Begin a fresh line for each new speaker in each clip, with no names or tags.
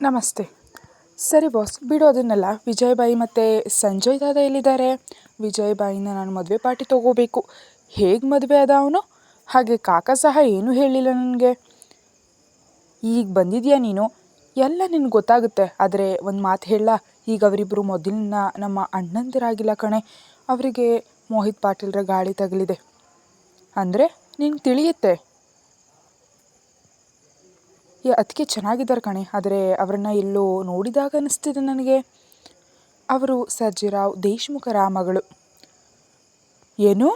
ನಮಸ್ತೆ. ಸರಿ ಬಾಸ್ ಬಿಡು ಅದನ್ನೆಲ್ಲ ವಿಜಯಬಾಯಿ ಮತ್ತು ಸಂಜಯ್ ದಾದ ಎಲ್ಲಿದ್ದಾರೆ? ವಿಜಯಬಾಯಿನ ನಾನು ಮದುವೆ ಪಾರ್ಟಿ ತೊಗೋಬೇಕು. ಹೇಗೆ ಮದುವೆ ಅದ ಅವನು? ಹಾಗೆ ಕಾಕ ಸಹ ಏನೂ ಹೇಳಿಲ್ಲ ನನಗೆ. ಈಗ ಬಂದಿದ್ಯಾ ನೀನು? ಎಲ್ಲ ನಿನಗೆ ಗೊತ್ತಾಗುತ್ತೆ, ಆದರೆ ಒಂದು ಮಾತು ಹೇಳ. ಈಗ ಅವರಿಬ್ಬರು ಮೊದಲಿನ ನಮ್ಮ ಅಣ್ಣಂದಿರಾಗಿಲ್ಲ ಕಣೆ. ಅವರಿಗೆ ಮೋಹಿತ್ ಪಾಟೀಲ್ರ ಗಾಳಿ ತಗಲಿದೆ. ಅಂದರೆ ನಿಂಗೆ ತಿಳಿಯುತ್ತೆ? ಏ ಅದಕ್ಕೆ ಚೆನ್ನಾಗಿದ್ದಾರೆ ಕಣೆ. ಆದರೆ ಅವರನ್ನು ಎಲ್ಲೋ ನೋಡಿದಾಗ ಅನ್ನಿಸ್ತಿದೆ ನನಗೆ. ಅವರು ಸರ್ಜಿರಾವ್ ದೇಶ್ಮುಖರ ಮಗಳು. ಏನು?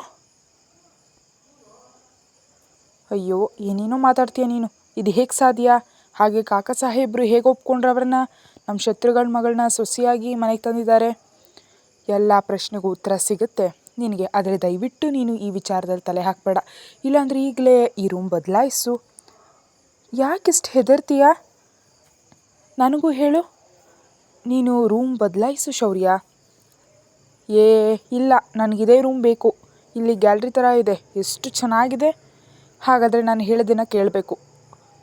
ಅಯ್ಯೋ, ಏನೇನೋ ಮಾತಾಡ್ತೀಯ ನೀನು? ಇದು ಹೇಗೆ ಸಾಧ್ಯ? ಹಾಗೆ ಕಾಕ ಸಾಹೇಬರು ಹೇಗೆ ಒಪ್ಕೊಂಡ್ರೆ ಅವ್ರನ್ನ? ನಮ್ಮ ಶತ್ರುಗಳ ಮಗಳನ್ನ ಸೊಸೆಯಾಗಿ ಮನೆಗೆ ತಂದಿದ್ದಾರೆ. ಎಲ್ಲ ಪ್ರಶ್ನೆಗೂ ಉತ್ತರ ಸಿಗುತ್ತೆ. ನಿನಗೆ, ಆದರೆ ದಯವಿಟ್ಟು ನೀನು ಈ ವಿಚಾರದಲ್ಲಿ ತಲೆ ಹಾಕಬೇಡ. ಇಲ್ಲಾಂದ್ರೆ ಈಗಲೇ ಈ ರೂಮ್ ಬದಲಾಯಿಸು. ಯಾಕಿಷ್ಟು ಹೆದರ್ತೀಯ? ನನಗೂ ಹೇಳು. ನೀನು ರೂಮ್ ಬದಲಾಯಿಸು ಶೌರ್ಯ. ಏ, ಇಲ್ಲ, ನನಗಿದೇ ರೂಮ್ ಬೇಕು. ಇಲ್ಲಿ ಗ್ಯಾಲ್ರಿ ಥರ ಇದೆ, ಎಷ್ಟು ಚೆನ್ನಾಗಿದೆ. ಹಾಗಾದರೆ ನಾನು ಹೇಳಿದ್ದನ್ನು ಕೇಳಬೇಕು.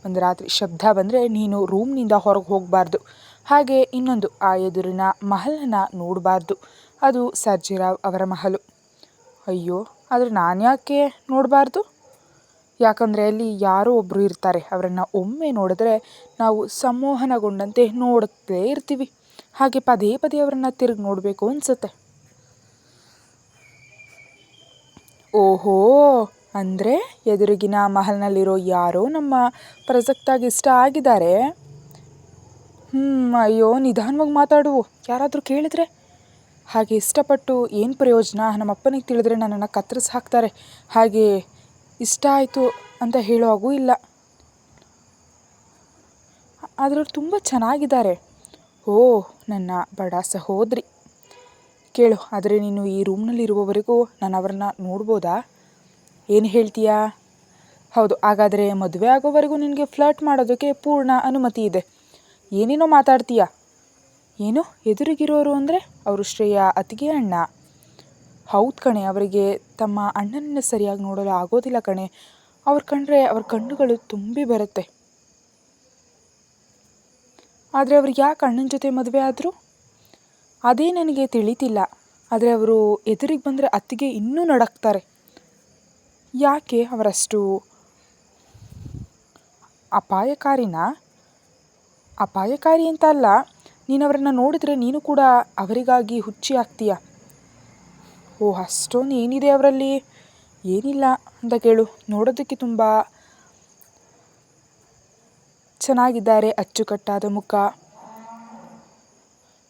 ಒಂದು ರಾತ್ರಿ ಶಬ್ದ ಬಂದರೆ ನೀನು ರೂಮ್ನಿಂದ ಹೊರಗೆ ಹೋಗಬಾರ್ದು. ಹಾಗೆ ಇನ್ನೊಂದು, ಆ ಎದುರಿನ ಮಹಲನ್ನು ನೋಡಬಾರ್ದು. ಅದು ಸರ್ಜಿರಾವ್ ಅವರ ಮಹಲು. ಅಯ್ಯೋ, ಆದರೆ ನಾನು ಯಾಕೆ ನೋಡಬಾರ್ದು? ಯಾಕಂದರೆ ಅಲ್ಲಿ ಯಾರೋ ಒಬ್ಬರು ಇರ್ತಾರೆ. ಅವರನ್ನು ಒಮ್ಮೆ ನೋಡಿದ್ರೆ ನಾವು ಸಂಮೋಹನಗೊಂಡಂತೆ ನೋಡುತ್ತಲೇ ಇರ್ತೀವಿ. ಹಾಗೆ ಪದೇ ಪದೇ ಅವರನ್ನು ತಿರುಗಿ ನೋಡಬೇಕು ಅನಿಸುತ್ತೆ. ಓಹೋ, ಅಂದರೆ ಎದುರಿಗಿನ ಮಹಲ್ನಲ್ಲಿರೋ ಯಾರೋ ನಮ್ಮ ಪ್ರಸಕ್ತಾಗಿ ಇಷ್ಟ ಆಗಿದ್ದಾರೆ? ಹ್ಞೂ ಅಯ್ಯೋ, ನಿಧಾನವಾಗಿ ಮಾತಾಡುವು. ಯಾರಾದರೂ ಕೇಳಿದ್ರೆ? ಹಾಗೆ ಇಷ್ಟಪಟ್ಟು ಏನು ಪ್ರಯೋಜನ? ನಮ್ಮಪ್ಪನಿಗೆ ತಿಳಿದ್ರೆ ನನ್ನನ್ನು ಕತ್ತರಿಸಿ ಹಾಕ್ತಾರೆ. ಹಾಗೆ ಇಷ್ಟ ಆಯಿತು ಅಂತ ಹೇಳೋ ಹಾಗೂ ಇಲ್ಲ. ಆದರೆ ಅವ್ರು ತುಂಬ ಚೆನ್ನಾಗಿದ್ದಾರೆ. ಓ, ನನ್ನ ಬಡ ಸಹೋದರಿ. ಕೇಳು, ಆದರೆ ನೀನು ಈ ರೂಮ್ನಲ್ಲಿರುವವರೆಗೂ ನಾನು ಅವ್ರನ್ನ ನೋಡ್ಬೋದಾ? ಏನು ಹೇಳ್ತೀಯಾ? ಹೌದು, ಹಾಗಾದರೆ ಮದುವೆ ಆಗೋವರೆಗೂ ನಿನಗೆ ಫ್ಲರ್ಟ್ ಮಾಡೋದಕ್ಕೆ ಪೂರ್ಣ ಅನುಮತಿ ಇದೆ. ಏನೇನೋ ಮಾತಾಡ್ತೀಯಾ? ಏನು, ಎದುರಿಗಿರೋರು ಅಂದರೆ ಅವರು ಶ್ರೇಯಾ ಅತ್ತಿಗೆ ಅಣ್ಣ. ಹೌದು ಕಣೆ, ಅವರಿಗೆ ತಮ್ಮ ಅಣ್ಣನನ್ನು ಸರಿಯಾಗಿ ನೋಡಲು ಆಗೋದಿಲ್ಲ ಕಣೆ. ಅವ್ರು ಕಂಡ್ರೆ ಅವ್ರ ಕಣ್ಣುಗಳು ತುಂಬಿ ಬರುತ್ತೆ. ಆದರೆ ಅವರು ಯಾಕೆ ಅಣ್ಣನ ಜೊತೆ ಮದುವೆ ಆದರು? ಅದೇ ನನಗೆ ತಿಳಿತಿಲ್ಲ. ಆದರೆ ಅವರು ಎದುರಿಗೆ ಬಂದರೆ ಅತ್ತಿಗೆ ಇನ್ನೂ ನಡಕ್ತಾರೆ. ಯಾಕೆ ಅವರಷ್ಟು ಅಪಾಯಕಾರಿನ? ಅಪಾಯಕಾರಿ ಅಂತ ಅಲ್ಲ, ನೀನು ಅವರನ್ನು ನೋಡಿದರೆ ನೀನು ಕೂಡ ಅವರಿಗಾಗಿ ಹುಚ್ಚಿ ಆಗ್ತೀಯ? ಓ, ಅಷ್ಟೊಂದು ಏನಿದೆ ಅವರಲ್ಲಿ? ಏನಿಲ್ಲ ಅಂತ ಕೇಳು. ನೋಡೋದಕ್ಕೆ ತುಂಬ ಚೆನ್ನಾಗಿದ್ದಾರೆ ಅಚ್ಚುಕಟ್ಟಾದ ಮುಖ.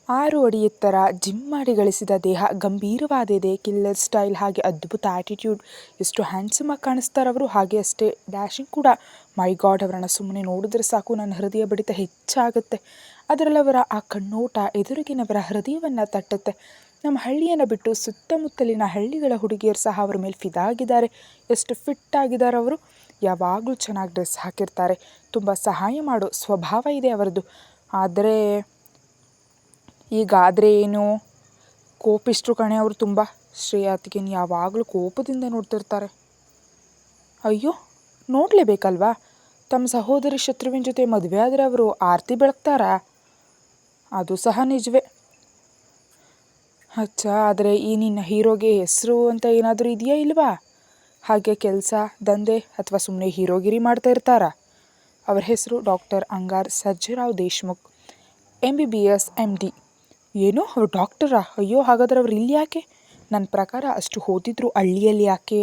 ಆರು ಅಡಿ ಎತ್ತರ ಜಿಮ್ ಮಾಡಿ ಗಳಿಸಿದ ದೇಹ ಗಂಭೀರವಾದಿದೆ, ಕಿಲ್ಲರ್ ಸ್ಟೈಲ್ ಹಾಗೆ ಅದ್ಭುತ ಆ್ಯಟಿಟ್ಯೂಡ್ ಎಷ್ಟು ಹ್ಯಾಂಡ್ಸಮ್ ಆಗಿ ಕಾಣಿಸ್ತಾರೆ ಅವರು. ಹಾಗೆ ಅಷ್ಟೇ ಡ್ಯಾಶಿಂಗ್ ಕೂಡ. ಮೈ ಗಾಡ್, ಅವರನ್ನು ಸುಮ್ಮನೆ ನೋಡಿದ್ರೆ ಸಾಕು. ನನ್ನ ಹೃದಯ ಬಡಿತ ಹೆಚ್ಚಾಗುತ್ತೆ. ಅದರಲ್ಲಿ ಅವರ ಆ ಕಣ್ಣೋಟ ಎದುರಿಗಿನವರ ಹೃದಯವನ್ನು ತಟ್ಟುತ್ತೆ. ನಮ್ಮ ಹಳ್ಳಿಯನ್ನು ಬಿಟ್ಟು ಸುತ್ತಮುತ್ತಲಿನ ಹಳ್ಳಿಗಳ ಹುಡುಗಿಯರು ಸಹ ಅವ್ರ ಮೇಲೆ ಫಿದಾಗಿದ್ದಾರೆ. ಎಷ್ಟು ಫಿಟ್ ಆಗಿದ್ದಾರೆ ಅವರು? ಯಾವಾಗಲೂ ಚೆನ್ನಾಗಿ ಡ್ರೆಸ್ ಹಾಕಿರ್ತಾರೆ. ತುಂಬ ಸಹಾಯ ಮಾಡೋ ಸ್ವಭಾವ ಇದೆ ಅವರದ್ದು ಆದರೆ ಈಗ ಆದರೆ ಏನು? ಕೋಪಿಷ್ಟರು ಕಣೆ ಅವರು ತುಂಬ. ಶ್ರೇಯಾತಿಗೆನ ಯಾವಾಗಲೂ ಕೋಪದಿಂದ ನೋಡ್ತಿರ್ತಾರೆ. ಅಯ್ಯೋ, ನೋಡಲೇಬೇಕಲ್ವಾ? ತಮ್ಮ ಸಹೋದರಿ ಶತ್ರುವಿನ ಜೊತೆ ಮದುವೆ ಆದರೆ ಅವರು ಆರತಿ ಬೆಳಗ್ತಾರಾ? ಅದು ಸಹ ನಿಜವೇ. ಅಚ್ಚ, ಆದರೆ ಈ ನಿನ್ನ ಹೀರೋಗೆ ಹೆಸರು ಅಂತ ಏನಾದರೂ ಇದೆಯಾ ಇಲ್ವಾ? ಹಾಗೆ ಕೆಲಸ, ದಂಧೆ ಅಥವಾ ಸುಮ್ಮನೆ ಹೀರೋಗಿರಿ ಮಾಡ್ತಾ ಇರ್ತಾರಾ. ಅವ್ರ ಹೆಸರು doctor Angar Sajjarao Deshmukh. M B B S M D ಏನು ಅವ್ರು ಡಾಕ್ಟರಾ? ಅಯ್ಯೋ, ಹಾಗಾದ್ರೆ ಅವ್ರು ಇಲ್ಲಿ ಯಾಕೆ? ನನ್ನ ಪ್ರಕಾರ ಅಷ್ಟು ಓದಿದ್ರು ಹಳ್ಳಿಯಲ್ಲಿ ಯಾಕೆ?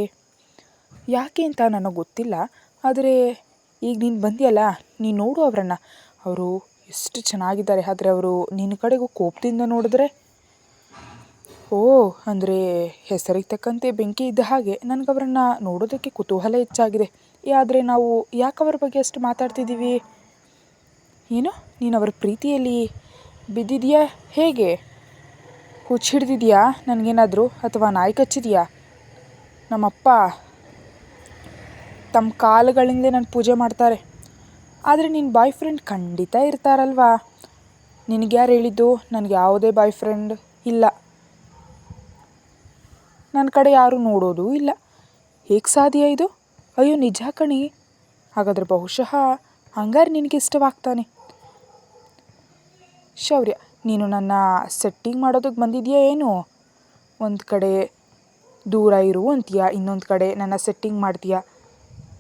ಯಾಕೆ ಅಂತ ನನಗೆ ಗೊತ್ತಿಲ್ಲ. ಆದರೆ ಈಗ ನೀನು ಬಂದಿಯಲ್ಲ, ನೀನು ನೋಡು ಅವರನ್ನು. ಅವರು ಎಷ್ಟು ಚೆನ್ನಾಗಿದ್ದಾರೆ. ಆದರೆ ಅವರು ನಿನ್ನ ಕಡೆಗೂ ಕೋಪದಿಂದ ನೋಡಿದ್ರೆ ಓ, ಅಂದರೆ ಹೆಸರಿಗೆ ತಕ್ಕಂತೆ ಬೆಂಕಿ ಇದ್ದ ಹಾಗೆ ನನಗೆ ಅವರನ್ನು ನೋಡೋದಕ್ಕೆ ಕುತೂಹಲ ಹೆಚ್ಚಾಗಿದೆ. ಆದರೆ ನಾವು ಯಾಕೆ ಅವ್ರ ಬಗ್ಗೆ ಅಷ್ಟು ಮಾತಾಡ್ತಿದ್ದೀವಿ? ಏನು ನೀನು ಅವರ ಪ್ರೀತಿಯಲ್ಲಿ ಬಿದ್ದಿದೆಯಾ? ಹೇಗೆ? ಹುಚ್ಚು ಹಿಡ್ದಿದೆಯಾ? ನನಗೇನಾದರೂ? ಅಥವಾ ನಾಯಿ ಕಚ್ಚಿದೆಯಾ? ನಮ್ಮಪ್ಪ ತಮ್ಮ ಕಾಲುಗಳಿಂದ ನನ್ನ ಪೂಜೆ ಮಾಡ್ತಾರೆ. ಆದರೆ ನಿನ್ನ ಬಾಯ್ ಫ್ರೆಂಡ್ ಖಂಡಿತ ಇರ್ತಾರಲ್ವಾ? ನಿನಗೆ ಯಾರು ಹೇಳಿದ್ದು? ನನಗೆ ಯಾವುದೇ ಬಾಯ್ ಫ್ರೆಂಡ್ ಇಲ್ಲ. ನನ್ನ ಕಡೆ ಯಾರೂ ನೋಡೋದೂ ಇಲ್ಲ. ಹೇಗೆ ಸಾಧ್ಯ ಇದು? ಅಯ್ಯೋ, ನಿಜ ಕಣಿ. ಹಾಗಾದ್ರೆ ಬಹುಶಃ ಹಂಗಾರೆ ನಿನಗೆ ಇಷ್ಟವಾಗ್ತಾನೆ. ಶೌರ್ಯ, ನೀನು ನನ್ನ ಸೆಟ್ಟಿಂಗ್ ಮಾಡೋದಕ್ಕೆ ಬಂದಿದೆಯಾ ಏನು? ಒಂದು ಕಡೆ ದೂರ ಇರು ಅಂತೀಯ, ಇನ್ನೊಂದು ಕಡೆ ನನ್ನ ಸೆಟ್ಟಿಂಗ್ ಮಾಡ್ತೀಯ?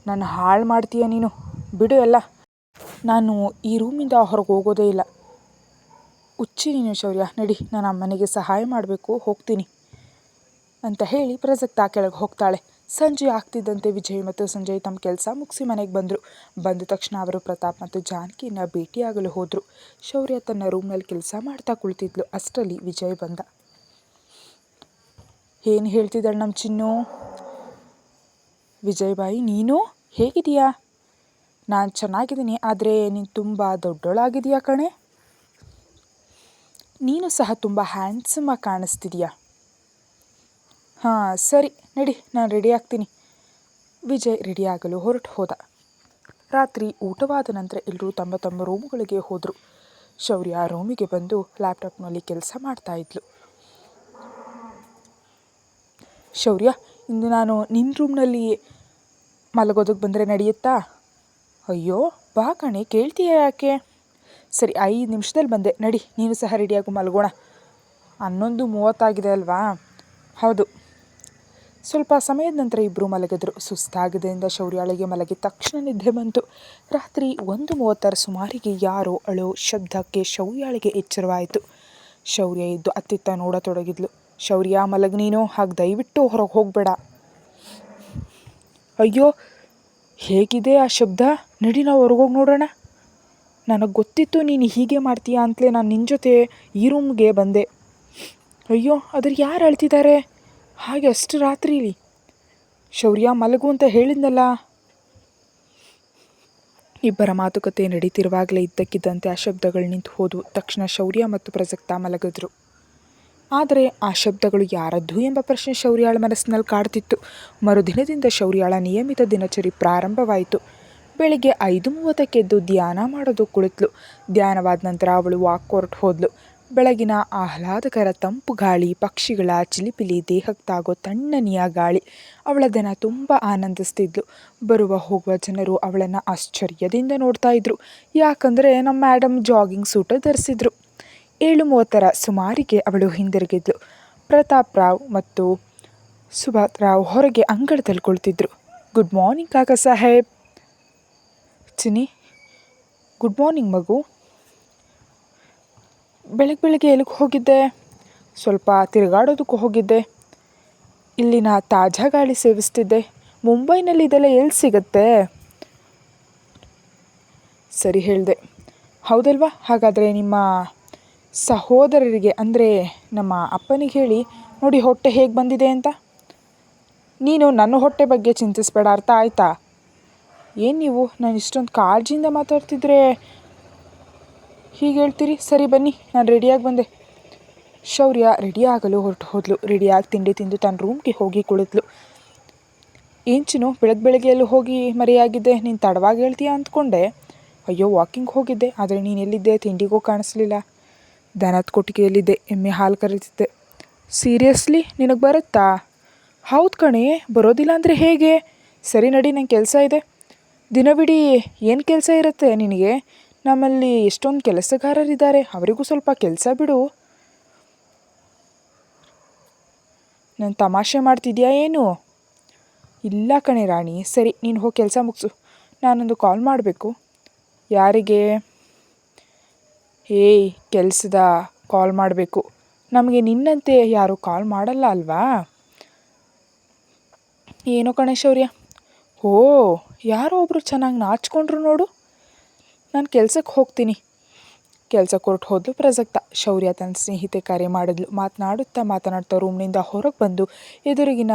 ನನ್ನ ಹಾಳು ಮಾಡ್ತೀಯ ನೀನು? ಬಿಡು ಎಲ್ಲ. ನಾನು ಈ ರೂಮಿಂದ ಹೊರಗೆ ಹೋಗೋದೇ ಇಲ್ಲ. ಉಚ್ಚಿ ನೀನು ಶೌರ್ಯ. ನಡಿ, ನಾನು ಅಮ್ಮನಿಗೆ ಸಹಾಯ ಮಾಡಬೇಕು, ಹೋಗ್ತೀನಿ. ಅಂತ ಹೇಳಿ ಪ್ರಸಕ್ತ ಕೆಳಗೆ ಹೋಗ್ತಾಳೆ. ಸಂಜೆ ಆಗ್ತಿದ್ದಂತೆ ವಿಜಯ್ ಮತ್ತು ಸಂಜಯ್ ತಮ್ಮ ಕೆಲಸ ಮುಗಿಸಿ ಮನೆಗೆ ಬಂದರು. ಬಂದ ತಕ್ಷಣ ಅವರು ಪ್ರತಾಪ್ ಮತ್ತು ಜಾನಕಿನ ಭೇಟಿಯಾಗಲು ಹೋದರು. ಶೌರ್ಯ ತನ್ನ ರೂಮ್ನಲ್ಲಿ ಕೆಲಸ ಮಾಡ್ತಾ ಕುಳಿತಿದ್ಲು. ಅಷ್ಟರಲ್ಲಿ ವಿಜಯ್ ಬಂದ. ಏನು ಹೇಳ್ತಿದ್ದಾಳೆ ನಮ್ಮ ಚಿನ್ನು? ವಿಜಯ್ ಬಾಯಿ, ನೀನು? ಹೇಗಿದೆಯಾ ನಾನು ಚೆನ್ನಾಗಿದ್ದೀನಿ, ಆದರೆ ನೀನು ತುಂಬ ದೊಡ್ಡೋಳಾಗಿದೆಯಾ ಕಣೆ? ನೀನು ಸಹ ತುಂಬ ಹ್ಯಾಂಡ್ಸಮಾಗಿ ಕಾಣಿಸ್ತಿದೀಯಾ ಹಾಂ, ಸರಿ, ನಡಿ, ನಾನು ರೆಡಿ ಆಗ್ತೀನಿ. ವಿಜಯ್ ರೆಡಿಯಾಗಲು ಹೊರಟು ಹೋದ. ರಾತ್ರಿ ಊಟವಾದ ನಂತರ ಎಲ್ಲರೂ ತಮ್ಮ ತಮ್ಮ ರೂಮ್ಗಳಿಗೆ ಹೋದರು. ಶೌರ್ಯ ರೂಮಿಗೆ ಬಂದು ಲ್ಯಾಪ್ಟಾಪ್ನಲ್ಲಿ ಕೆಲಸ ಮಾಡ್ತಾ ಇದ್ಲು. ಶೌರ್ಯ, ಇಂದು ನಾನು ನಿನ್ನ ರೂಮ್ನಲ್ಲಿ ಮಲಗೋದಕ್ಕೆ ಬಂದರೆ ನಡೆಯುತ್ತಾ? ಅಯ್ಯೋ, ಬಾ ಕಣೆ, ಕೇಳ್ತೀಯ ಯಾಕೆ? ಸರಿ, ಐದು ನಿಮಿಷದಲ್ಲಿ ಬಂದೆ. ನಡಿ, ನೀನು ಸಹ ರೆಡಿಯಾಗು ಮಲಗೋಣ. ಹನ್ನೊಂದು ಮೂವತ್ತಾಗಿದೆ ಅಲ್ವಾ? ಹೌದು. ಸ್ವಲ್ಪ ಸಮಯದ ನಂತರ ಇಬ್ಬರು ಮಲಗಿದ್ರು. ಸುಸ್ತಾಗಿದ್ದರಿಂದ ಶೌರ್ಯಾಳಿಗೆ ಮಲಗಿದ ತಕ್ಷಣ ನಿದ್ದೆ ಬಂತು. ರಾತ್ರಿ ಒಂದು ಮೂವತ್ತರ ಸುಮಾರಿಗೆ ಯಾರೋ ಅಳೋ ಶಬ್ದಕ್ಕೆ ಶೌರ್ಯಾಳಿಗೆ ಎಚ್ಚರವಾಯಿತು. ಶೌರ್ಯ ಇದ್ದು ಅತ್ತಿತ್ತ ನೋಡತೊಡಗಿದ್ಲು. ಶೌರ್ಯ, ಮಲಗ್ ಹಾಗೆ ದಯವಿಟ್ಟು ಹೊರಗೆ ಹೋಗಬೇಡ. ಅಯ್ಯೋ, ಹೇಗಿದೆ ಆ ಶಬ್ದ? ನಡಿ ನಾವು ಹೊರಗೋಗಿ ನೋಡೋಣ. ನನಗೆ ಗೊತ್ತಿತ್ತು ನೀನು ಹೀಗೆ ಮಾಡ್ತೀಯಾ ಅಂತಲೇ ನಾನು ನಿನ್ನ ಜೊತೆ ಈ ರೂಮ್ಗೆ ಬಂದೆ. ಅಯ್ಯೋ, ಅದ್ರ ಯಾರು ಅಳ್ತಿದ್ದಾರೆ ಹಾಗೆ ಅಷ್ಟು ರಾತ್ರಿಲಿ ಶೌರ್ಯ ಮಲಗು ಅಂತ ಹೇಳಿದ್ನಲ್ಲ. ಇಬ್ಬರ ಮಾತುಕತೆ ನಡೀತಿರುವಾಗಲೇ ಇದ್ದಕ್ಕಿದ್ದಂತೆ ಆ ಶಬ್ದಗಳು ನಿಂತು ಹೋದವು. ತಕ್ಷಣ ಶೌರ್ಯ ಮತ್ತು ಪ್ರಸಕ್ತ ಮಲಗಿದ್ರು. ಆದರೆ ಆ ಶಬ್ದಗಳು ಯಾರದ್ದು ಎಂಬ ಪ್ರಶ್ನೆ ಶೌರ್ಯಾಳ ಮನಸ್ಸಿನಲ್ಲಿ ಕಾಡ್ತಿತ್ತು. ಮರುದಿನದಿಂದ ಶೌರ್ಯಾಳ ನಿಯಮಿತ ದಿನಚರಿ ಪ್ರಾರಂಭವಾಯಿತು. ಬೆಳಿಗ್ಗೆ ಐದು ಮೂವತ್ತಕ್ಕೆದ್ದು ಧ್ಯಾನ ಮಾಡೋದು ಕುಳಿತಳು ಧ್ಯಾನವಾದ ನಂತರ ಅವಳು ವಾಕ್ ಹೊರಟು ಹೋದ್ಲು. ಬೆಳಗಿನ ಆಹ್ಲಾದಕರ ತಂಪು ಗಾಳಿ, ಪಕ್ಷಿಗಳ ಚಿಲಿಪಿಲಿ ದೇಹಕ್ಕಾಗೋ ತಣ್ಣನೆಯ ಗಾಳಿ ಅವಳ ದಿನ ತುಂಬ ಆನಂದಿಸ್ತಿದ್ಲು. ಬರುವ ಹೋಗುವ ಜನರು ಅವಳನ್ನು ಆಶ್ಚರ್ಯದಿಂದ ನೋಡ್ತಾ ಇದ್ರು. ಯಾಕಂದರೆ ನಮ್ಮ ಮ್ಯಾಡಮ್ ಜಾಗಿಂಗ್ ಸೂಟ ಧರಿಸಿದ್ರು. ಏಳು ಮೂವತ್ತರ ಸುಮಾರಿಗೆ ಅವಳು ಹಿಂದಿರುಗಿದ್ಲು. ಪ್ರತಾಪ್ ರಾವ್ ಮತ್ತು ಸುಭಾತ್ ರಾವ್ ಹೊರಗೆ ಅಂಗಳದಲ್ಲಿ ಕುಳಿತಿದ್ರು ಗುಡ್ ಮಾರ್ನಿಂಗ್, ಕಾಕ ಸಾಹೇಬ್. ಚಿನಿ ಗುಡ್ ಮಾರ್ನಿಂಗ್ ಮಗು. ಬೆಳಗ್ಗೆ ಬೆಳಗ್ಗೆ ಎಲ್ಲಿಗೆ ಹೋಗಿದ್ದೆ? ಸ್ವಲ್ಪ ತಿರುಗಾಡೋದಕ್ಕೂ ಹೋಗಿದ್ದೆ. ಇಲ್ಲಿನ ತಾಜಾ ಗಾಳಿ ಸೇವಿಸ್ತಿದ್ದೆ. ಮುಂಬೈನಲ್ಲಿ ಇದೆಲ್ಲ ಎಲ್ಲಿ ಸಿಗತ್ತೆ? ಸರಿ ಹೇಳಿದೆ. ಹೌದಲ್ವಾ? ಹಾಗಾದರೆ ನಿಮ್ಮ ಸಹೋದರರಿಗೆ, ಅಂದರೆ ನಮ್ಮ ಅಪ್ಪನಿಗೆ ಹೇಳಿ, ನೋಡಿ ಹೊಟ್ಟೆ ಹೇಗೆ ಬಂದಿದೆ ಅಂತ. ನೀನು ನನ್ನ ಹೊಟ್ಟೆ ಬಗ್ಗೆ ಚಿಂತಿಸಬೇಡ, ಅರ್ಥ ಆಯ್ತಾ? ಏನು ನೀವು? ನಾನು ಇಷ್ಟೊಂದು ಕಾಳಜಿಯಿಂದ ಮಾತಾಡ್ತಿದ್ರೆ ಹೀಗೆ ಹೇಳ್ತೀರಿ? ಸರಿ ಬನ್ನಿ, ನಾನು ರೆಡಿಯಾಗಿ ಬಂದೆ. ಶೌರ್ಯ ರೆಡಿಯಾಗಲು ಹೊರಟು ಹೋದ್ಲು. ರೆಡಿಯಾಗಿ ತಿಂಡಿ ತಿಂದು ತನ್ನ ರೂಮ್ಗೆ ಹೋಗಿ ಕುಳಿತಳು ಏನು ಚಿನ್ನು ಬೆಳಗ್ಗೆ ಬೆಳಗ್ಗೆ ಎಲ್ಲೂ ಹೋಗಿ ಮರೆಯಾಗಿದ್ದೆ. ನೀನು ತಡವಾಗಿ ಹೇಳ್ತೀಯ ಅಂದ್ಕೊಂಡೆ. ಅಯ್ಯೋ ವಾಕಿಂಗ್ ಹೋಗಿದ್ದೆ, ಆದರೆ ನೀನು ಎಲ್ಲಿದ್ದೆ? ತಿಂಡಿಗೂ ಕಾಣಿಸ್ಲಿಲ್ಲ. ದನದ ಕೊಟ್ಟಿಗೆಯಲ್ಲಿದ್ದೆ, ಎಮ್ಮೆ ಹಾಲು ಕರೀತಿದ್ದೆ ಸೀರಿಯಸ್ಲಿ ನಿನಗೆ ಬರುತ್ತಾ? ಹೌದು ಕಣೆ, ಬರೋದಿಲ್ಲ ಅಂದರೆ ಹೇಗೆ? ಸರಿ ನಡಿ, ನಂಗೆ ಕೆಲಸ ಇದೆ. ದಿನವಿಡೀ ಏನು ಕೆಲಸ ಇರುತ್ತೆ ನಿನಗೆ? ನಮ್ಮಲ್ಲಿ ಎಷ್ಟೊಂದು ಕೆಲಸಗಾರರಿದ್ದಾರೆ, ಅವರಿಗೂ ಸ್ವಲ್ಪ ಕೆಲಸ ಬಿಡು. ನಾನು ತಮಾಷೆ ಮಾಡ್ತಿದ್ಯಾ ಏನು? ಇಲ್ಲ ಕಣೆ ರಾಣಿ, ಸರಿ, ನೀನು ಹೋಗಿ ಕೆಲಸ ಮುಗಿಸು. ನಾನೊಂದು ಕಾಲ್ ಮಾಡಬೇಕು. ಯಾರಿಗೆ? ಏಯ್, ಕೆಲಸದ ಕಾಲ್ ಮಾಡಬೇಕು. ನಮಗೆ ನಿನ್ನಂತೆ ಯಾರೂ ಕಾಲ್ ಮಾಡಲ್ಲ ಅಲ್ವಾ? ಏನೋ ಕಣೆ ಶೌರ್ಯ? ಓ, ಯಾರೋ ಒಬ್ಬರು ಚೆನ್ನಾಗಿ ನಾಚ್ಕೊಂಡ್ರು ನೋಡು. ನಾನು ಕೆಲ್ಸಕ್ಕೆ ಹೋಗ್ತೀನಿ. ಕೆಲ್ಸಕ್ಕೆ ಹೊರಟು ಹೋದ್ಲು ಪ್ರಸಕ್ತ. ಶೌರ್ಯ ತನ್ನ ಸ್ನೇಹಿತೆ ಕರೆ ಮಾಡಿದ್ಲು. ಮಾತನಾಡುತ್ತಾ ಮಾತನಾಡ್ತಾ ರೂಮ್ನಿಂದ ಹೊರಗೆ ಬಂದು ಎದುರಿಗಿನ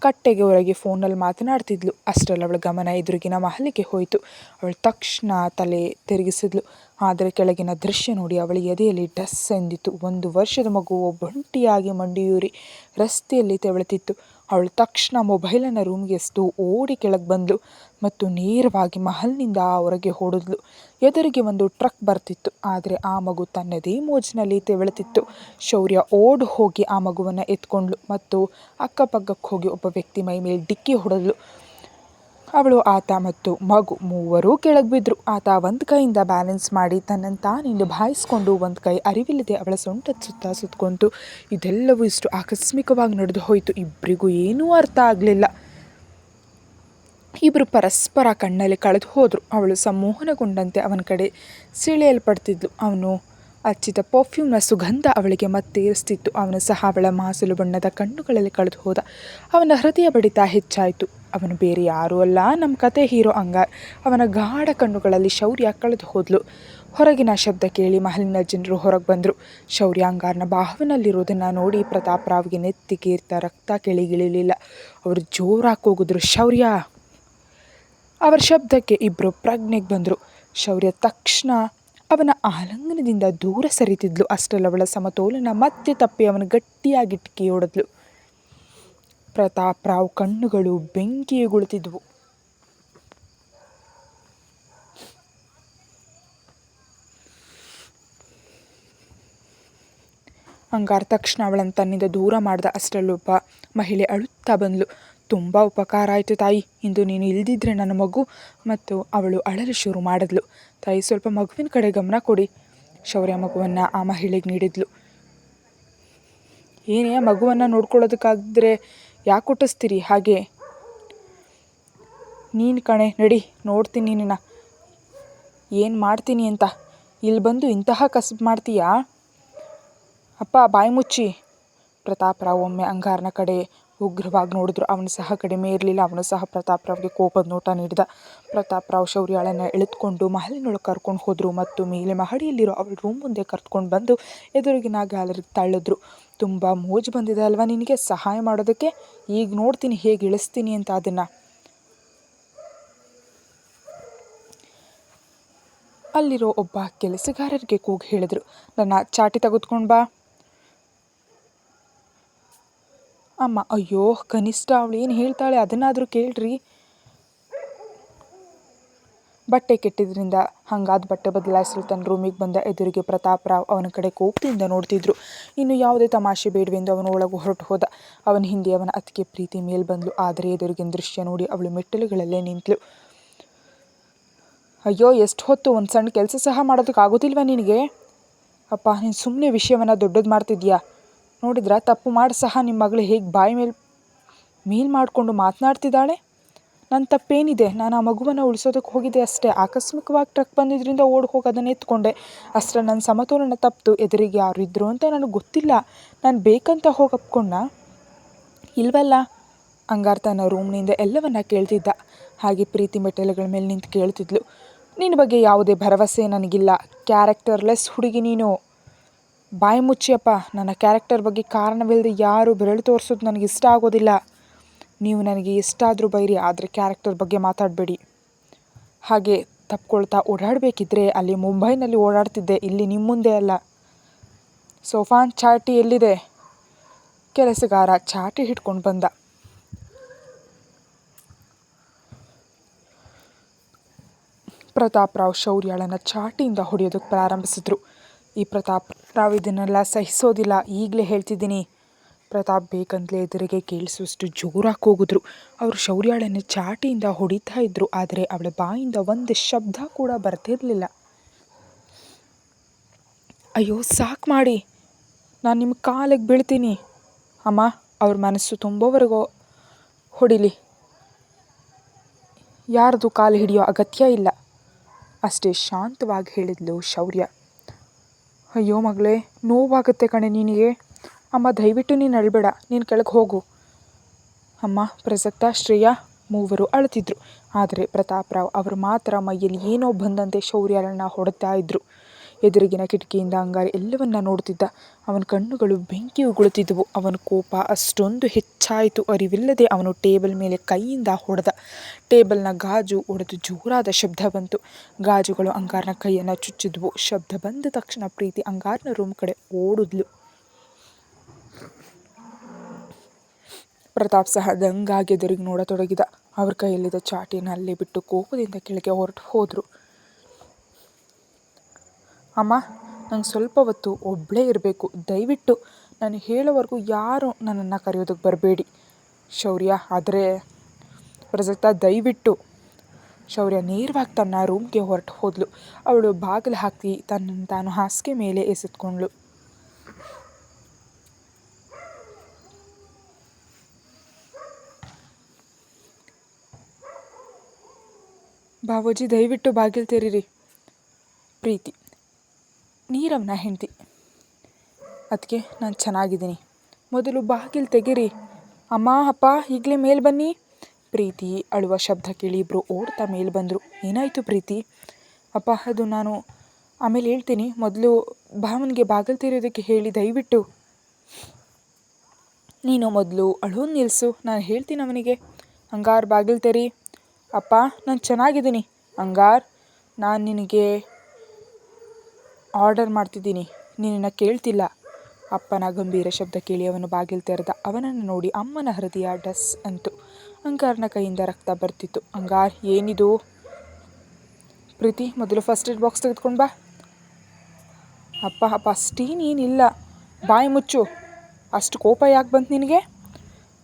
ಕಟ್ಟೆಗೆ ಹೊರಗೆ ಫೋನಲ್ಲಿ ಮಾತನಾಡ್ತಿದ್ಲು. ಅಷ್ಟರಲ್ಲಿ ಅವಳ ಗಮನ ಎದುರಿಗಿನ ಮಹಲಿಗೆ ಹೋಯಿತು. ಅವಳು ತಕ್ಷಣ ತಲೆ ತಿರುಗಿಸಿದ್ಲು. ಆದರೆ ಕೆಳಗಿನ ದೃಶ್ಯ ನೋಡಿ ಅವಳ ಎದೆಯಲ್ಲಿ ಡಸ್ ಎಂದಿತ್ತು. ಒಂದು ವರ್ಷದ ಮಗು ಒಬ್ಬಂಟಿಯಾಗಿ ಮಂಡಿಯೂರಿ ರಸ್ತೆಯಲ್ಲಿ ತೆವಳುತ್ತಿತ್ತು. ಅವಳು ತಕ್ಷಣ ಮೊಬೈಲನ್ನು ರೂಮ್ಗೆ ಎಸ್ದು ಓಡಿ ಕೆಳಗೆ ಬಂದಳು ಮತ್ತು ನೇರವಾಗಿ ಮಹಲ್ನಿಂದ ಹೊರಗೆ ಹೊಡಿದ್ಲು ಎದುರಿಗೆ ಒಂದು ಟ್ರಕ್ ಬರ್ತಿತ್ತು, ಆದರೆ ಆ ಮಗು ತನ್ನದೇ ಮೋಜಿನಲ್ಲಿ ತೆವಳುತ್ತಿತ್ತು ಶೌರ್ಯ ಓಡಿ ಹೋಗಿ ಆ ಮಗುವನ್ನು ಎತ್ಕೊಂಡ್ಳು ಮತ್ತು ಅಕ್ಕಪಕ್ಕಕ್ಕೆ ಹೋಗಿ ಒಬ್ಬ ವ್ಯಕ್ತಿ ಮೈ ಮೇಲೆ ಡಿಕ್ಕಿ ಹೊಡೆದ್ಲು. ಅವಳು ಆತ ಮತ್ತು ಮಗು ಮೂವರೂ ಕೆಳಗೆ ಬಿದ್ದರು ಆತ ಒಂದು ಕೈಯಿಂದ ಬ್ಯಾಲೆನ್ಸ್ ಮಾಡಿ ತನ್ನನ್ನು ತಾನು ನಿಭಾಯಿಸ್ಕೊಂಡು ಒಂದು ಕೈ ಅರಿವಿಲ್ಲದೆ ಅವಳ ಸೊಂಟದ ಸುತ್ತ ಸುತ್ತಕೊಂತು ಇದೆಲ್ಲವೂ ಇಷ್ಟು ಆಕಸ್ಮಿಕವಾಗಿ ನಡೆದು ಹೋಯಿತು. ಇಬ್ಬರಿಗೂ ಏನೂ ಅರ್ಥ ಆಗಲಿಲ್ಲ. ಇಬ್ಬರು ಪರಸ್ಪರ ಕಣ್ಣಲ್ಲಿ ಕಳೆದು ಹೋದರು. ಅವಳು ಸಂಮೋಹನಗೊಂಡಂತೆ ಅವನ ಕಡೆ ಸೆಳೆಯಲ್ಪಡ್ತಿದ್ಲು. ಅವನು ಅಚ್ಚಿದ ಪರ್ಫ್ಯೂಮ್ನ ಸುಗಂಧ ಅವಳಿಗೆ ಮತ್ತೇರಿಸ್ತಿತ್ತು. ಅವನು ಸಹ ಅವಳ ಮಾಸಲು ಬಣ್ಣದ ಕಣ್ಣುಗಳಲ್ಲಿ ಕಳೆದು ಹೋದ. ಅವನ ಹೃದಯ ಬಡಿತ ಹೆಚ್ಚಾಯಿತು. ಅವನು ಬೇರೆ ಯಾರೂ ಅಲ್ಲ. ನಮ್ಮ ಕತೆ ಹೀರೋ ಅಂಗ. ಅವನ ಗಾಢ ಕಣ್ಣುಗಳಲ್ಲಿ ಶೌರ್ಯ ಕಳೆದು ಹೋದ್ಲು. ಹೊರಗಿನ ಶಬ್ದ ಕೇಳಿ ಮಹಲಿನ ಜನರು ಹೊರಗೆ ಬಂದರು. ಶೌರ್ಯ ಅಂಗಾರನ ಬಾಹುವಿನಲ್ಲಿರೋದನ್ನು ನೋಡಿ ಪ್ರತಾಪ್ ರಾವ್ಗೆ ನೆತ್ತಿಗೇರ್ತ ರಕ್ತ ಕೆಳಗಿಳಿಲಿಲ್ಲ. ಅವರು ಜೋರಾಗಿ ಹೋಗಿದ್ರು ಶೌರ್ಯ! ಅವರ ಶಬ್ದಕ್ಕೆ ಇಬ್ಬರು ಪ್ರಜ್ಞೆಗೆ ಬಂದರು. ಶೌರ್ಯ ತಕ್ಷಣ ಅವನ ಆಲಿಂಗನದಿಂದ ದೂರ ಸರಿತಿದ್ಲು. ಅಷ್ಟರಲ್ಲಿ ಅವಳ ಸಮತೋಲನ ಮತ್ತೆ ತಪ್ಪಿ ಅವನು ಗಟ್ಟಿಯಾಗಿ ಇಟ್ಕಿ ಹೊಡೆದ್ಲು ಪ್ರತಾಪ್ ರಾವ್ ಕಣ್ಣುಗಳು ಬೆಂಕಿಯುಗುಳುತ್ತಿದ್ವು ಹಂಗಾರ ತಕ್ಷಣ ಅವಳನ್ನು ತನ್ನಿಂದ ದೂರ ಮಾಡಿದ ಅಷ್ಟರಲ್ಲೊಬ್ಬ ಮಹಿಳೆ ಅಳುತ್ತಾ ಬಂದಳು ತುಂಬ ಉಪಕಾರ ಆಯಿತು ತಾಯಿ. ಇಂದು ನೀನು ಇಲ್ದಿದ್ರೆ ನನ್ನ ಮಗು. ಮತ್ತು ಅವಳು ಅಳಲು ಶುರು ಮಾಡಿದ್ಲು. ತಾಯಿ, ಸ್ವಲ್ಪ ಮಗುವಿನ ಕಡೆ ಗಮನ ಕೊಡಿ. ಶೌರ್ಯ ಮಗುವನ್ನು ಆ ಮಹಿಳೆಗೆ ನೀಡಿದ್ಲು. ಏನೇ ಮಗುವನ್ನು ನೋಡ್ಕೊಳ್ಳೋದಕ್ಕಾಗಿದ್ರೆ ಯಾಕೆ ಹುಟ್ಟಿಸ್ತೀರಿ ಹಾಗೆ. ನೀನು ಕಣೆ, ನಡಿ, ನೋಡ್ತೀನಿ ನಿನ್ನ. ಏನು ಮಾಡ್ತೀನಿ ಅಂತ? ಇಲ್ಲಿ ಬಂದು ಇಂತಹ ಕಸಬು ಮಾಡ್ತೀಯಾ? ಅಪ್ಪ, ಬಾಯಿ ಮುಚ್ಚಿ. ಪ್ರತಾಪರಾವ್ ಒಮ್ಮೆ ಅಂಗಾರನ ಕಡೆ ಉಗ್ರವಾಗಿ ನೋಡಿದ್ರು. ಅವನು ಸಹ ಕಡಿಮೆ ಇರಲಿಲ್ಲ. ಅವನು ಸಹ ಪ್ರತಾಪರಾವ್ಗೆ ಕೋಪದ ನೋಟ ನೀಡಿದ. ಪ್ರತಾಪ್ ರಾವ್ ಶೌರ್ಯಾಳನ್ನು ಎಳೆದುಕೊಂಡು ಮಹಲಿನೊಳಗೆ ಕರ್ಕೊಂಡು ಹೋದರು ಮತ್ತು ಮೇಲೆ ಮಹಡಿಯಲ್ಲಿರೋ ಅವಳ ರೂಮ್ ಮುಂದೆ ಕರ್ಕೊಂಡು ಬಂದು ಎದುರಿಗಿನ ಗ್ಯಾಲರಿಗೆ ತಳ್ಳಿದ್ರು. ತುಂಬ ಮೋಜು ಬಂದಿದೆ ಅಲ್ವಾ ನಿನಗೆ? ಸಹಾಯ ಮಾಡೋದಕ್ಕೆ? ಈಗ ನೋಡ್ತೀನಿ, ಹೇಗೆ ಇಳಿಸ್ತೀನಿ ಅಂತ ಅದನ್ನು. ಅಲ್ಲಿರೋ ಒಬ್ಬ ಕೆಲಸಗಾರರಿಗೆ ಕೂಗಿ ಹೇಳಿದರು. ನನ್ನ ಚಾಟಿ ತೆಗೆದುಕೊಂಡು ಬಾ. ಅಮ್ಮ, ಅಯ್ಯೋ, ಕನಿಷ್ಠ ಅವಳು ಏನು ಹೇಳ್ತಾಳೆ ಅದನ್ನಾದರೂ ಕೇಳ್ರಿ. ಬಟ್ಟೆ ಕೆಟ್ಟಿದ್ರಿಂದ ಹಂಗಾದ ಬಟ್ಟೆ ಬದಲಾಯಿಸಲು ತನ್ನ ರೂಮಿಗೆ ಬಂದ ಎದುರಿಗೆ ಪ್ರತಾಪ್ ರಾವ್ ಅವನ ಕಡೆ ಕೋಪದಿಂದ ನೋಡ್ತಿದ್ರು. ಇನ್ನು ಯಾವುದೇ ತಮಾಷೆ ಬೇಡವೆಂದು ಅವನು ಒಳಗೆ ಹೊರಟು ಹೋದ. ಅವನ ಹಿಂದೆ ಅವನ ಅತ್ತಿಗೆ ಪ್ರೀತಿ ಮೇಲೆ ಬಂದಳು ಆದರೆ ಎದುರಿಗಿನ ದೃಶ್ಯ ನೋಡಿ ಅವಳು ಮೆಟ್ಟಲುಗಳಲ್ಲೇ ನಿಂತಳು ಅಯ್ಯೋ, ಎಷ್ಟು ಹೊತ್ತು ಒಂದು ಸಣ್ಣ ಕೆಲಸ ಸಹ ಮಾಡೋದಕ್ಕೆ ಆಗೋದಿಲ್ವಾ ನಿನಗೆ? ಅಪ್ಪ, ನೀನು ಸುಮ್ಮನೆ ವಿಷಯವನ್ನು ದೊಡ್ಡದು ಮಾಡ್ತಿದ್ಯಾ? ನೋಡಿದ್ರಾ? ತಪ್ಪು ಮಾಡಿ ಸಹ ನಿಮ್ಮ ಮಗಳು ಹೇಗೆ ಬಾಯಿ ಮೇಲೆ ಮೇಲ್ ಮಾಡಿಕೊಂಡು ಮಾತನಾಡ್ತಿದ್ದಾಳೆ? ನನ್ನ ತಪ್ಪೇನಿದೆ. ನಾನು ಆ ಮಗುವನ್ನು ಉಳಿಸೋದಕ್ಕೆ ಹೋಗಿದ್ದೆ ಅಷ್ಟೇ. ಆಕಸ್ಮಿಕವಾಗಿ ಟ್ರಕ್ ಬಂದಿದ್ದರಿಂದ ಓಡಿ ಹೋಗಿ ಅದನ್ನು ಎತ್ಕೊಂಡೆ. ಅಷ್ಟರ ನನ್ನ ಸಮತೋಲನ ತಪ್ಪಿತು ಎದುರಿಗೆ ಯಾರು ಇದ್ದರು ಅಂತ ನನಗೆ ಗೊತ್ತಿಲ್ಲ. ನಾನು ಬೇಕಂತ ಹೋಗಿ ಅಪ್ಕೊಂಡ ಇಲ್ವಲ್ಲ? ಅಂಗಾರ್ತನ ರೂಮ್ನಿಂದ ಎಲ್ಲವನ್ನ ಕೇಳ್ತಿದ್ದ. ಹಾಗೆ ಪ್ರೀತಿ ಮೆಟ್ಟಲುಗಳ ಮೇಲೆ ನಿಂತು ಕೇಳ್ತಿದ್ಲು. ನಿನ್ನ ಬಗ್ಗೆ ಯಾವುದೇ ಭರವಸೆ ನನಗಿಲ್ಲ. ಕ್ಯಾರೆಕ್ಟರ್ಲೆಸ್ ಹುಡುಗಿ ನೀನು. ಬಾಯಿ ಮುಚ್ಚಿಯಪ್ಪ. ನನ್ನ ಕ್ಯಾರೆಕ್ಟರ್ ಬಗ್ಗೆ ಕಾರಣವಿಲ್ಲದೆ ಯಾರು ಬೆರಳು ತೋರಿಸೋದು ನನಗೆ ಇಷ್ಟ ಆಗೋದಿಲ್ಲ. ನೀವು ನನಗೆ ಎಷ್ಟಾದರೂ ಬೈರಿ, ಆದರೆ ಕ್ಯಾರೆಕ್ಟರ್ ಬಗ್ಗೆ ಮಾತಾಡಬೇಡಿ. ಹಾಗೆ ತಪ್ಕೊಳ್ತಾ ಓಡಾಡಬೇಕಿದ್ರೆ ಅಲ್ಲಿ ಮುಂಬೈನಲ್ಲಿ ಓಡಾಡ್ತಿದ್ದೆ, ಇಲ್ಲಿ ನಿಮ್ಮ ಮುಂದೆ ಅಲ್ಲ. ಸೋಫಾನ್ ಚಾಟಿ ಎಲ್ಲಿದೆ? ಕೆಲಸಗಾರ ಚಾಟಿ ಹಿಡ್ಕೊಂಡು ಬಂದ. ಪ್ರತಾಪ್ ರಾವ್ ಶೌರ್ಯಾಳನ್ನು ಚಾಟಿಯಿಂದ ಹೊಡೆಯೋದಕ್ಕೆ ಪ್ರಾರಂಭಿಸಿದ್ರು. ಈ ಪ್ರತಾಪ್ ರಾವ್ ಇದನ್ನೆಲ್ಲ ಸಹಿಸೋದಿಲ್ಲ. ಈಗಲೇ ಹೇಳ್ತಿದ್ದೀನಿ. ಪ್ರತಾಪ್ ಬೇಕಂತಲೇ ಎದುರಿಗೆ ಕೇಳಿಸುವಷ್ಟು ಜೋರಾಗಿ ಕೂಗಿದ್ರು. ಅವರು ಶೌರ್ಯಾಳನ್ನು ಚಾಟಿಯಿಂದ ಹೊಡಿತಾ ಇದ್ದರು ಆದರೆ ಅವಳ ಬಾಯಿಂದ ಒಂದು ಶಬ್ದ ಕೂಡ ಬರ್ತಿರಲಿಲ್ಲ. ಅಯ್ಯೋ, ಸಾಕು ಮಾಡಿ. ನಾನು ನಿಮ್ಮ ಕಾಲಿಗೆ ಬೀಳ್ತೀನಿ. ಅಮ್ಮ, ಅವ್ರ ಮನಸ್ಸು ತುಂಬೋವರೆಗೂ ಹೊಡಿಲಿ. ಯಾರದು ಕಾಲು ಹಿಡಿಯೋ ಅಗತ್ಯ ಇಲ್ಲ. ಅಷ್ಟೇ ಶಾಂತವಾಗಿ ಹೇಳಿದ್ಲು ಶೌರ್ಯ. ಅಯ್ಯೋ ಮಗಳೇ, ನೋವಾಗುತ್ತೆ ಕಣೆ ನಿನಗೆ. ಅಮ್ಮ, ದಯವಿಟ್ಟು ನೀನು ಅಳಬೇಡ, ನೀನು ಕೆಳಗೆ ಹೋಗು. ಅಮ್ಮ, ಪ್ರಸಕ್ತ ಶ್ರೇಯಾ ಮೂವರು ಅಳುತ್ತಿದ್ರು ಆದರೆ ಪ್ರತಾಪರಾವ್ ಅವರು ಮಾತ್ರ ಮೈಯಲ್ಲಿ ಏನೋ ಬಂದಂತೆ ಶೌರ್ಯರನ್ನ ಹೊಡೆತಾ ಇದ್ರು. ಎದುರಿಗಿನ ಕಿಟಕಿಯಿಂದ ಅಂಗಾರಿ ಎಲ್ಲವನ್ನ ನೋಡುತ್ತಿದ್ದ. ಅವನ ಕಣ್ಣುಗಳು ಬೆಂಕಿ ಉಗುಳುತ್ತಿದ್ದವು. ಅವನ ಕೋಪ ಅಷ್ಟೊಂದು ಹೆಚ್ಚಾಯಿತು. ಅರಿವಿಲ್ಲದೆ ಅವನು ಟೇಬಲ್ ಮೇಲೆ ಕೈಯಿಂದ ಹೊಡೆದ. ಟೇಬಲ್ನ ಗಾಜು ಒಡೆದು ಜೋರಾದ ಶಬ್ದ ಬಂತು. ಗಾಜುಗಳು ಅಂಗಾರನ ಕೈಯನ್ನು ಚುಚ್ಚಿದ್ವು. ಶಬ್ದ ಬಂದ ತಕ್ಷಣ ಪ್ರೀತಿ ಅಂಗಾರನ ರೂಮ್ ಕಡೆ ಓಡಿದ್ಲು. ಪ್ರತಾಪ್ ಸಹ ದಂಗಾಗಿ ಎದುರಿಗೆ ನೋಡತೊಡಗಿದ. ಅವ್ರ ಕೈಯಲ್ಲಿದ್ದ ಚಾಟಿನ ಅಲ್ಲಿ ಬಿಟ್ಟು ಕೋಪದಿಂದ ಕೆಳಗೆ ಹೊರಟು ಹೋದರು. ಅಮ್ಮ, ನಂಗೆ ಸ್ವಲ್ಪ ಹೊತ್ತು ಒಬ್ಬಳೇ ಇರಬೇಕು. ದಯವಿಟ್ಟು ನಾನು ಹೇಳೋವರೆಗೂ ಯಾರು ನನ್ನನ್ನು ಕರೆಯೋದಕ್ಕೆ ಬರಬೇಡಿ. ಶೌರ್ಯ, ಆದರೆ ಪ್ರಸಕ್ತ ದಯವಿಟ್ಟು ಶೌರ್ಯ ನೇರವಾಗಿ ತನ್ನ ರೂಮ್ಗೆ ಹೊರಟು ಹೋದಳು ಅವಳು ಬಾಗಿಲು ಹಾಕಿ ತನ್ನನ್ನು ತಾನು ಹಾಸಿಗೆ ಮೇಲೆ ಎಸೆತ್ಕೊಂಡ್ಳು. ಬಾಬೂಜಿ ದಯವಿಟ್ಟು ಬಾಗಿಲು ತೆರೀರಿ. ಪ್ರೀತಿ. ನೀರವನ ಹೆಂಡತಿ. ಅದಕ್ಕೆ ನಾನು ಚೆನ್ನಾಗಿದ್ದೀನಿ. ಮೊದಲು ಬಾಗಿಲು ತೆಗೀರಿ. ಅಮ್ಮ, ಅಪ್ಪ, ಈಗಲೇ ಮೇಲೆ ಬನ್ನಿ. ಪ್ರೀತಿ ಅಳುವ ಶಬ್ದ ಕೇಳಿ ಇಬ್ಬರು ಓಡ್ತಾ ಮೇಲೆ ಬಂದರು. ಏನಾಯಿತು ಪ್ರೀತಿ? ಅಪ್ಪ, ಅದು ನಾನು ಆಮೇಲೆ ಹೇಳ್ತೀನಿ. ಮೊದಲು ಭಾವನಿಗೆ ಬಾಗಿಲು ತೆರೆಯೋದಕ್ಕೆ ಹೇಳಿ ದಯವಿಟ್ಟು. ನೀನು ಮೊದಲು ಅಳೋದು ನಿಲ್ಲಿಸು ನಾನು ಹೇಳ್ತೀನಿ ಅವನಿಗೆ. ಹಂಗಾರ್ ಬಾಗಿಲು ತೆರಿ. ಅಪ್ಪ, ನಾನು ಚೆನ್ನಾಗಿದ್ದೀನಿ. ಹಂಗಾರ್ ನಾನು ನಿನಗೆ ಆರ್ಡರ್ ಮಾಡ್ತಿದ್ದೀನಿ. ನಿನ್ನನ್ನು ಕೇಳ್ತಿಲ್ಲ. ಅಪ್ಪನ ಗಂಭೀರ ಶಬ್ದ ಕೇಳಿ ಅವನು ಬಾಗಿಲು ತೆರೆದ. ಅವನನ್ನು ನೋಡಿ ಅಮ್ಮನ ಹೃದಯ ಡಸ್ ಅಂತು. ಅಂಗಾರ್ನ ಕೈಯಿಂದ ರಕ್ತ ಬರ್ತಿತ್ತು. ಅಂಗಾರ್, ಏನಿದು? ಪ್ರೀತಿ, ಮೊದಲು ಫಸ್ಟ್ ಏಡ್ ಬಾಕ್ಸ್ ತೆಗೆದುಕೊಂಡು ಬಾ. ಅಪ್ಪ ಅಪ್ಪ ಅಷ್ಟೇನೇನಿಲ್ಲ ಬಾಯಿ ಮುಚ್ಚು. ಅಷ್ಟು ಕೋಪ ಯಾಕೆ ಬಂತು ನಿನಗೆ?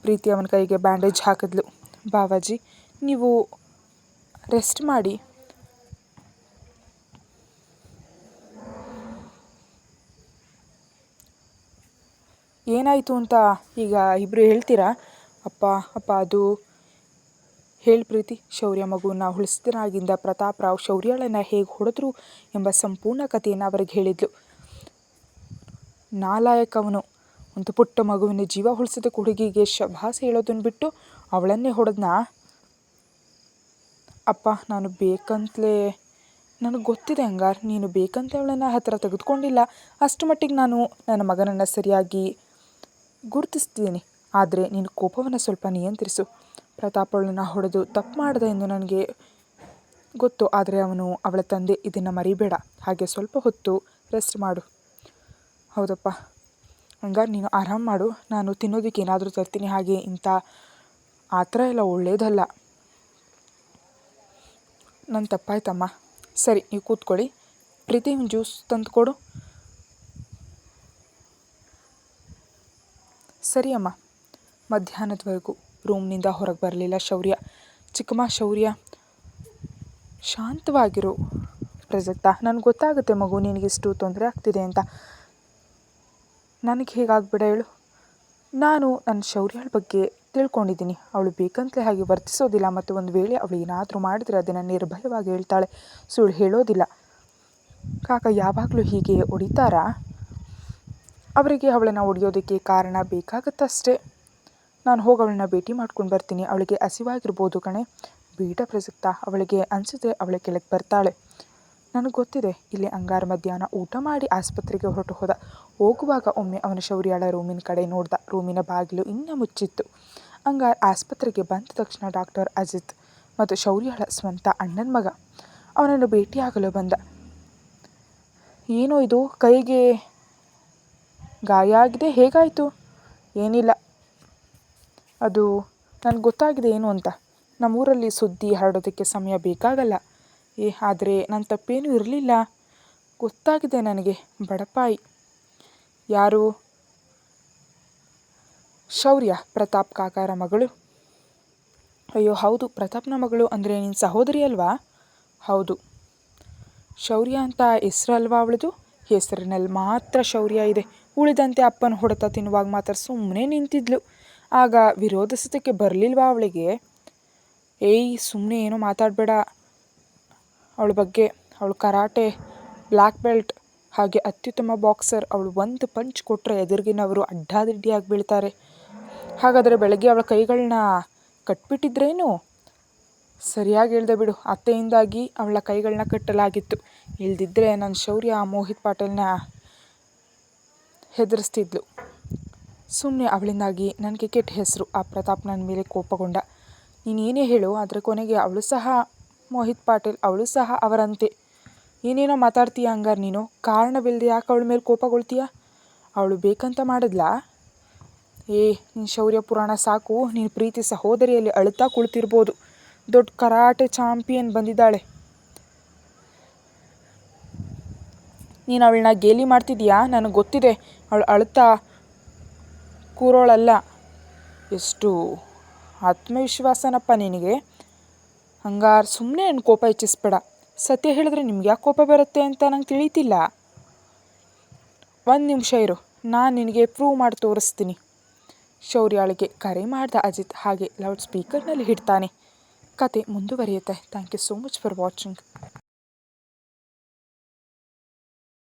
ಪ್ರೀತಿ ಅವನ ಕೈಗೆ ಬ್ಯಾಂಡೇಜ್ ಹಾಕಿದ್ಲು. ಬಾವಾಜಿ, ನೀವು ರೆಸ್ಟ್ ಮಾಡಿ. ಏನಾಯಿತು ಅಂತ ಈಗ ಇಬ್ಬರು ಹೇಳ್ತೀರಾ? ಅಪ್ಪ ಅಪ್ಪ, ಅದು. ಹೇಳಿ ಪ್ರೀತಿ, ಶೌರ್ಯ ಮಗುವನ್ನು ಉಳಿಸಿದನಾಗಿಂದ ಪ್ರತಾಪ್ ರಾವ್ ಶೌರ್ಯಳನ್ನು ಹೇಗೆ ಹೊಡೆದ್ರು ಎಂಬ ಸಂಪೂರ್ಣ ಕಥೆಯನ್ನು ಅವರಿಗೆ ಹೇಳಿದ್ಲು. ನಾಲಾಯಕ್ ಅವನು ಒಂದು ಪುಟ್ಟ ಮಗುವಿನ ಜೀವ ಉಳಿಸಿದ ಹುಡುಗಿಗೆ ಶಭಾಸ ಹೇಳೋದನ್ನು ಬಿಟ್ಟು ಅವಳನ್ನೇ ಹೊಡೆದ್ನ? ಅಪ್ಪ, ನಾನು ಬೇಕಂತಲೇ, ನನಗೆ ಗೊತ್ತಿದೆ ಹಂಗಾರ್, ನೀನು ಬೇಕಂತ ಅವಳನ್ನು ಹತ್ತಿರ ತೆಗೆದುಕೊಂಡಿಲ್ಲ. ಅಷ್ಟು ಮಟ್ಟಿಗೆ ನಾನು ನನ್ನ ಮಗನನ್ನು ಸರಿಯಾಗಿ ಗುರುತಿಸ್ತಿದ್ದೀನಿ ಆದರೆ ನೀನು ಕೋಪವನ್ನು ಸ್ವಲ್ಪ ನಿಯಂತ್ರಿಸು. ಪ್ರತಾಪ್ ಹೊಡೆದು ತಪ್ಪು ಮಾಡಿದೆ ಎಂದು ನನಗೆ ಗೊತ್ತು. ಆದರೆ ಅವನು ಅವಳ ತಂದೆ, ಇದನ್ನು ಮರಿಬೇಡ. ಹಾಗೆ ಸ್ವಲ್ಪ ಹೊತ್ತು ರೆಸ್ಟ್ ಮಾಡು. ಹೌದಪ್ಪ. ಹಂಗಾರೆ ನೀನು ಆರಾಮ ಮಾಡು. ನಾನು ತಿನ್ನೋದಕ್ಕೆ ಏನಾದರೂ ತರ್ತೀನಿ. ಹಾಗೆ ಇಂಥ ಆ ಥರ ಎಲ್ಲ ಒಳ್ಳೆಯದಲ್ಲ ನನ್ನ ತಪ್ಪಾಯ್ತಮ್ಮ. ಸರಿ, ನೀವು ಕೂತ್ಕೊಳ್ಳಿ. ಪ್ರೀತಿ ಜ್ಯೂಸ್ ತಂದು ಕೊಡು. ಸರಿ ಅಮ್ಮ. ಮಧ್ಯಾಹ್ನದವರೆಗೂ ರೂಮ್ನಿಂದ ಹೊರಗೆ ಬರಲಿಲ್ಲ ಶೌರ್ಯ. ಚಿಕ್ಕಮ್ಮ, ಶೌರ್ಯ, ಶಾಂತವಾಗಿರು. ಪ್ರಸಕ್ತ, ನನಗೆ ಗೊತ್ತಾಗುತ್ತೆ ಮಗು ನಿನಗಿಷ್ಟು ತೊಂದರೆ ಆಗ್ತಿದೆ ಅಂತ. ನನಗೆ ಹೇಗಾಗ್ಬೇಡ ಹೇಳು. ನಾನು ನನ್ನ ಶೌರ್ಯಳ ಬಗ್ಗೆ ತಿಳ್ಕೊಂಡಿದ್ದೀನಿ. ಅವಳು ಬೇಕಂತಲೇ ಹಾಗೆ ವರ್ತಿಸೋದಿಲ್ಲ ಮತ್ತು ಒಂದು ವೇಳೆ ಅವಳು ಏನಾದರೂ ಮಾಡಿದ್ರೆ ಅದನ್ನು ನಿರ್ಭಯವಾಗಿ ಹೇಳ್ತಾಳೆ. ಸುಳ್ಳು ಹೇಳೋದಿಲ್ಲ. ಕಾಕ, ಯಾವಾಗಲೂ ಹೀಗೆ ಹೊಡಿತಾರಾ? ಅವರಿಗೆ ಅವಳನ್ನು ಹೊಡೆಯೋದಕ್ಕೆ ಕಾರಣ ಬೇಕಾಗತ್ತಷ್ಟೇ. ನಾನು ಹೋಗಿ ಅವಳನ್ನ ಭೇಟಿ ಮಾಡ್ಕೊಂಡು ಬರ್ತೀನಿ. ಅವಳಿಗೆ ಹಸಿವಾಗಿರ್ಬೋದು ಕಣೆ. ಬೀಟ ಪ್ರಸಕ್ತ. ಅವಳಿಗೆ ಅನಿಸಿದ್ರೆ ಅವಳ ಕೆಳಗೆ ಬರ್ತಾಳೆ. ನನಗೆ ಗೊತ್ತಿದೆ, ಇಲ್ಲಿ ಅಂಗಾರ ಮಧ್ಯಾಹ್ನ ಊಟ ಮಾಡಿ ಆಸ್ಪತ್ರೆಗೆ ಹೊರಟು ಹೋದ. ಹೋಗುವಾಗ ಒಮ್ಮೆ ಅವನ ಶೌರ್ಯಾಳ ರೂಮಿನ ಕಡೆ ನೋಡ್ದ. ರೂಮಿನ ಬಾಗಿಲು ಇನ್ನೂ ಮುಚ್ಚಿತ್ತು. ಅಂಗಾರ್ ಆಸ್ಪತ್ರೆಗೆ ಬಂದ ತಕ್ಷಣ ಡಾಕ್ಟರ್ ಅಜಿತ್ ಮತ್ತು ಶೌರ್ಯಾಳ ಸ್ವಂತ ಅಣ್ಣನ ಮಗ. ಅವನನ್ನು ಭೇಟಿಯಾಗಲು ಬಂದ. ಏನೋ ಇದು? ಕೈಗೆ ಗಾಯ ಆಗಿದೆ. ಹೇಗಾಯಿತು? ಏನಿಲ್ಲ. ಅದು ನನಗೆ ಗೊತ್ತಾಗಿದೆ ಏನು ಅಂತ. ನಮ್ಮೂರಲ್ಲಿ ಸುದ್ದಿ ಹರಡೋದಕ್ಕೆ ಸಮಯ ಬೇಕಾಗಲ್ಲ. ಏ, ಆದರೆ ನನ್ನ ತಪ್ಪೇನೂ ಇರಲಿಲ್ಲ. ಗೊತ್ತಾಗಿದೆ ನನಗೆ. ಬಡಪಾಯಿ. ಯಾರು? ಶೌರ್ಯ, ಪ್ರತಾಪ್ ಕಾಕಾರ ಮಗಳು. ಅಯ್ಯೋ, ಹೌದು. ಪ್ರತಾಪ್ನ ಮಗಳು ಅಂದರೆ ನಿನ್ನ ಸಹೋದರಿ ಅಲ್ವಾ? ಹೌದು. ಶೌರ್ಯ ಅಂತ ಹೆಸ್ರಲ್ವಾ ಅವಳದು? ಹೆಸರಿನಲ್ಲಿ ಮಾತ್ರ ಶೌರ್ಯ ಇದೆ. ಉಳಿದಂತೆ ಅಪ್ಪನ ಹೊಡೆತ ತಿನ್ನುವಾಗ ಮಾತ್ರ ಸುಮ್ಮನೆ ನಿಂತಿದ್ಲು. ಆಗ ವಿರೋಧಿಸೋದಕ್ಕೆ ಬರಲಿಲ್ವಾ ಅವಳಿಗೆ? ಏಯ್ ಸುಮ್ಮನೆ ಏನೂ ಮಾತಾಡಬೇಡ. ಅವಳ ಬಗ್ಗೆ, ಅವಳು ಕರಾಟೆ ಬ್ಲ್ಯಾಕ್ ಬೆಲ್ಟ್, ಹಾಗೆ ಅತ್ಯುತ್ತಮ ಬಾಕ್ಸರ್, ಅವಳು ಒಂದು ಪಂಚ್ ಕೊಟ್ಟರೆ ಎದುರಿಗಿನವರು ಅಡ್ಡಾದಿಡ್ಡಿಯಾಗಿ ಬೀಳ್ತಾರೆ. ಹಾಗಾದರೆ ಬೆಳಗ್ಗೆ ಅವಳ ಕೈಗಳನ್ನ ಕಟ್ಬಿಟ್ಟಿದ್ರೇನು? ಸರಿಯಾಗಿ ಹೇಳ್ದೆ ಬಿಡು. ಅತ್ತೆಯಿಂದಾಗಿ ಅವಳ ಕೈಗಳನ್ನ ಕಟ್ಟಲಾಗಿತ್ತು. ಇಲ್ದಿದ್ದರೆ ನನ್ನ ಶೌರ್ಯ ಮೋಹಿತ್ ಪಾಟೀಲ್ನ ಹೆದರಿಸ್ತಿದ್ಲು. ಸುಮ್ಮನೆ ಅವಳಿಂದಾಗಿ ನನಗೆ ಕೆಟ್ಟ ಹೆಸರು, ಆ ಪ್ರತಾಪ್ ನನ್ನ ಮೇಲೆ ಕೋಪಗೊಂಡ. ನೀನು ಏನೇ ಹೇಳು, ಆದರೆ ಕೊನೆಗೆ ಅವಳು ಸಹ, ಮೋಹಿತ್ ಪಾಟೀಲ್ ಅವಳು ಸಹ ಅವರಂತೆ. ಏನೇನೋ ಮಾತಾಡ್ತೀಯ ಹಂಗಾರೆ ನೀನು? ಕಾರಣವಿಲ್ಲದೆ ಯಾಕೆ ಅವಳ ಮೇಲೆ ಕೋಪಗೊಳ್ತೀಯ? ಅವಳು ಬೇಕಂತ ಮಾಡಿದ್ಲಾ? ಏ ನಿನ್ನ ಶೌರ್ಯ ಪುರಾಣ ಸಾಕು. ನೀನು ಪ್ರೀತಿ ಸಹೋದರಿಯಲ್ಲಿ ಅಳುತ್ತಾ ಕುಳಿತಿರ್ಬೋದು. ದೊಡ್ಡ ಕರಾಟೆ ಚಾಂಪಿಯನ್ ಬಂದಿದ್ದಾಳೆ. ನೀನು ಅವಳನ್ನ ಗೇಲಿ ಮಾಡ್ತಿದ್ದೀಯಾ? ನನಗೆ ಗೊತ್ತಿದೆ. ಅವಳು ಅಳ್ತಾ ಕೂರೋಳಲ್ಲ. ಎಷ್ಟು ಆತ್ಮವಿಶ್ವಾಸನಪ್ಪ ನಿನಗೆ. ಹಂಗಾರೆ ಸುಮ್ಮನೆ ನನ್ನ ಕೋಪ ಹೆಚ್ಚಿಸ್ಬೇಡ. ಸತ್ಯ ಹೇಳಿದ್ರೆ ನಿಮ್ಗೆ ಯಾಕೆ ಕೋಪ ಬರುತ್ತೆ ಅಂತ ನಂಗೆ ತಿಳಿತಿಲ್ಲ. ಒಂದು ನಿಮಿಷ ಇರು, ನಾನು ನಿನಗೆ ಪ್ರೂವ್ ಮಾಡಿ ತೋರಿಸ್ತೀನಿ. ಶೌರ್ಯಾಳಿಗೆ ಕರೆ ಮಾಡಿದ ಅಜಿತ್ ಹಾಗೆ ಲೌಡ್ ಸ್ಪೀಕರ್ನಲ್ಲಿ ಹಿಡ್ತಾನೆ. ಕತೆ ಮುಂದುವರಿಯುತ್ತೆ. Thank you so much for watching